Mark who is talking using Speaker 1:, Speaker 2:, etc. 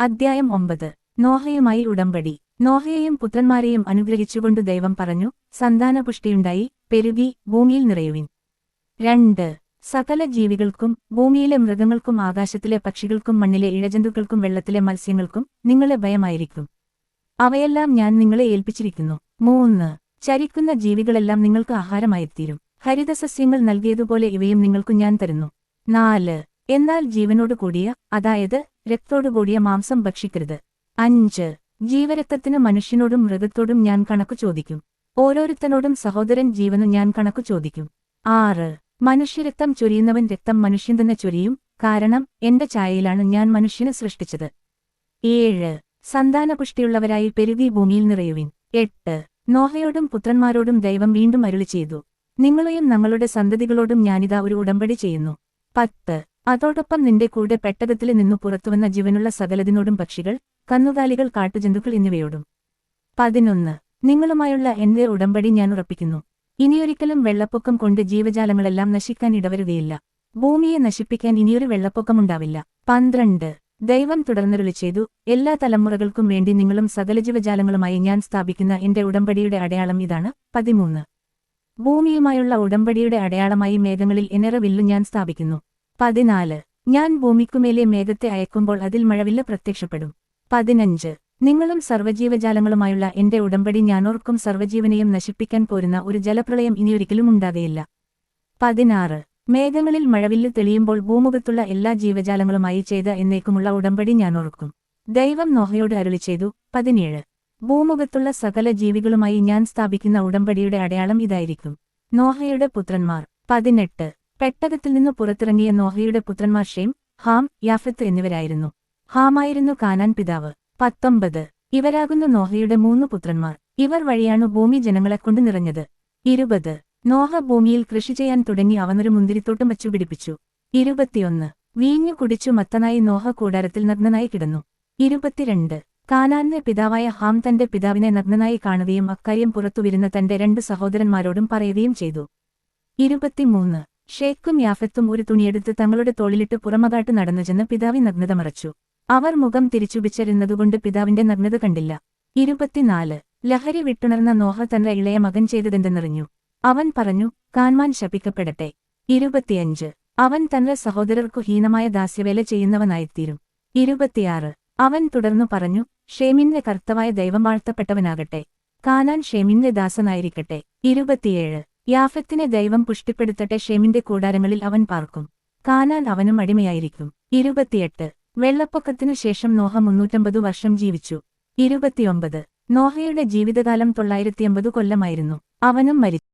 Speaker 1: അദ്ധ്യായം ഒമ്പത്. നോഹയുമായി ഉടമ്പടി. നോഹയെയും പുത്രന്മാരെയും അനുഗ്രഹിച്ചുകൊണ്ട് ദൈവം പറഞ്ഞു സന്താനപുഷ്ടിയുണ്ടായി പെരുകി ഭൂമിയിൽ നിറയുവിൻ. രണ്ട്. സകല ജീവികൾക്കും ഭൂമിയിലെ മൃഗങ്ങൾക്കും ആകാശത്തിലെ പക്ഷികൾക്കും മണ്ണിലെ ഇഴജന്തുക്കൾക്കും വെള്ളത്തിലെ മത്സ്യങ്ങൾക്കും നിങ്ങളെ ഭയമായിരിക്കും. അവയെല്ലാം ഞാൻ നിങ്ങളെ ഏൽപ്പിച്ചിരിക്കുന്നു. മൂന്ന്. ചരിക്കുന്ന ജീവികളെല്ലാം നിങ്ങൾക്ക് ആഹാരമായിത്തീരും. ഹരിതസസ്യങ്ങൾ നൽകിയതുപോലെ ഇവയും നിങ്ങൾക്കു ഞാൻ തരുന്നു. നാല്. എന്നാൽ ജീവനോടു കൂടിയ അതായത് രക്തോടുകൂടിയ മാംസം ഭക്ഷിക്കരുത്. അഞ്ച് ജീവരക്തത്തിന് മനുഷ്യനോടും മൃഗത്തോടും ഞാൻ കണക്കു ചോദിക്കും. ഓരോരുത്തനോടും സഹോദരൻ ജീവനു ഞാൻ കണക്കു ചോദിക്കും. ആറ് മനുഷ്യരക്തം ചൊരിയുന്നവൻ രക്തം മനുഷ്യൻ തന്നെ ചൊരിയും കാരണം എന്റെ ഛായയിലാണ് ഞാൻ മനുഷ്യനെ സൃഷ്ടിച്ചത്. ഏഴ് സന്താനപുഷ്ടിയുള്ളവരായി പെരുകി ഭൂമിയിൽ നിറയുവിൻ. എട്ട് നോഹയോടും പുത്രന്മാരോടും ദൈവം വീണ്ടും അരുളി ചെയ്തു. നിങ്ങളെയും ഞങ്ങളുടെ സന്തതികളോടും ഞാനിതാ ഒരു ഉടമ്പടി ചെയ്യുന്നു. പത്ത് അതോടൊപ്പം നിന്റെ കൂടെ പെട്ടകത്തിൽ നിന്നു പുറത്തുവന്ന ജീവനുള്ള സകലതിനോടും പക്ഷികൾ കന്നുകാലികൾ കാട്ടുജന്തുക്കൾ എന്നിവയോടും. പതിനൊന്ന്. നിങ്ങളുമായുള്ള എന്റെ ഉടമ്പടി ഞാൻ ഉറപ്പിക്കുന്നു. ഇനിയൊരിക്കലും വെള്ളപ്പൊക്കം കൊണ്ട് ജീവജാലങ്ങളെല്ലാം നശിക്കാൻ ഇടവരുകയില്ല. ഭൂമിയെ നശിപ്പിക്കാൻ ഇനിയൊരു വെള്ളപ്പൊക്കമുണ്ടാവില്ല പന്ത്രണ്ട്. ദൈവം തുടർന്നരുളി ചെയ്തു. എല്ലാ തലമുറകൾക്കും വേണ്ടി നിങ്ങളും സകല ജീവജാലങ്ങളുമായി ഞാൻ സ്ഥാപിക്കുന്ന എന്റെ ഉടമ്പടിയുടെ അടയാളം ഇതാണ്. പതിമൂന്ന്. ഭൂമിയുമായുള്ള ഉടമ്പടിയുടെ അടയാളമായി മേഘങ്ങളിൽ എനറ വില്ലു ഞാൻ സ്ഥാപിക്കുന്നു. പതിനാല്. ഞാൻ ഭൂമിക്കുമേലെ മേഘത്തെ അയക്കുമ്പോൾ അതിൽ മഴവില്ല പ്രത്യക്ഷപ്പെടും. പതിനഞ്ച്. നിങ്ങളും സർവജീവജാലങ്ങളുമായുള്ള എന്റെ ഉടമ്പടി ഞാനോർക്കും സർവജീവനെയും നശിപ്പിക്കാൻ പോരുന്ന ഒരു ജലപ്രളയം ഇനിയൊരിക്കലും ഉണ്ടാകയില്ല പതിനാറ്. മേഘങ്ങളിൽ മഴവില്ല് തെളിയുമ്പോൾ ഭൂമുഖത്തുള്ള എല്ലാ ജീവജാലങ്ങളുമായി ചെയ്ത എന്നേക്കുമുള്ള ഉടമ്പടി ഞാനോർക്കും. ദൈവം നോഹയോട് അരുളി ചെയ്തു പതിനേഴ്. ഭൂമുഖത്തുള്ള സകല ജീവികളുമായി ഞാൻ സ്ഥാപിക്കുന്ന ഉടമ്പടിയുടെ അടയാളം ഇതായിരിക്കും. നോഹയുടെ പുത്രന്മാർ പതിനെട്ട്. പെട്ടകത്തിൽ നിന്ന് പുറത്തിറങ്ങിയ നോഹയുടെ പുത്രന്മാർ ഷേം ഹാം യാഫത്ത് എന്നിവരായിരുന്നു. ഹാമായിരുന്നു കാനാൻ പിതാവ്. പത്തൊമ്പത്. ഇവരാകുന്നു നോഹയുടെ മൂന്ന് പുത്രന്മാർ. ഇവർ വഴിയാണു ഭൂമി ജനങ്ങളെ ജനങ്ങളെക്കൊണ്ട് നിറഞ്ഞത്. ഇരുപത്. നോഹ ഭൂമിയിൽ കൃഷി ചെയ്യാൻ തുടങ്ങി അവനൊരു മുന്തിരിത്തോട്ടം വച്ചു പിടിപ്പിച്ചു. ഇരുപത്തിയൊന്ന്. വീഞ്ഞു കുടിച്ചു മത്തനായി നോഹ കൂടാരത്തിൽ നഗ്നനായി കിടന്നു. ഇരുപത്തിരണ്ട്. കാനാന്റെ പിതാവായ ഹാം തന്റെ പിതാവിനെ നഗ്നനായി കാണുകയും അക്കാര്യം പുറത്തുവരുന്ന തന്റെ രണ്ട് സഹോദരന്മാരോടും പറയുകയും ചെയ്തു. ഇരുപത്തിമൂന്ന്. ഷേക്കും യാഫത്തും ഒരു തുണിയെടുത്ത് തങ്ങളുടെ തോളിലിട്ട് പുറമകാട്ട് നടന്നു ചെന്ന് പിതാവി നഗ്നത മറച്ചു. അവർ മുഖം തിരിച്ചുപിച്ചരുന്നതുകൊണ്ട് പിതാവിന്റെ നഗ്നത കണ്ടില്ല. ഇരുപത്തിനാല്. ലഹരി വിട്ടുണർന്ന നോഹ തന്റെ ഇളയ മകൻ ചെയ്തതെന്തെന്നറിഞ്ഞു. അവൻ പറഞ്ഞു കാൻമാൻ ശപിക്കപ്പെടട്ടെ. ഇരുപത്തിയഞ്ച്. അവൻ തന്റെ സഹോദരർക്കു ഹീനമായ ദാസ്യവേല ചെയ്യുന്നവനായിത്തീരും. ഇരുപത്തിയാറ്. അവൻ തുടർന്നു പറഞ്ഞു ഷേമിന്റെ കർത്തവായ ദൈവം വാഴ്ത്തപ്പെട്ടവനാകട്ടെ. കാനാൻ ഷേമിന്റെ ദാസനായിരിക്കട്ടെ. ഇരുപത്തിയേഴ്. യാഫത്തിനെ ദൈവം പുഷ്ടിപ്പെടുത്തട്ടെ ഷെമിന്റെ കൂടാരങ്ങളിൽ അവൻ പാർക്കും. കാനാൻ അവനും അടിമയായിരിക്കും. ഇരുപത്തിയെട്ട്. വെള്ളപ്പൊക്കത്തിനു ശേഷം നോഹ മുന്നൂറ്റമ്പത് വർഷം ജീവിച്ചു. ഇരുപത്തിയൊമ്പത്. നോഹയുടെ ജീവിതകാലം തൊള്ളായിരത്തിയമ്പത് കൊല്ലമായിരുന്നു. അവനും മരിച്ചു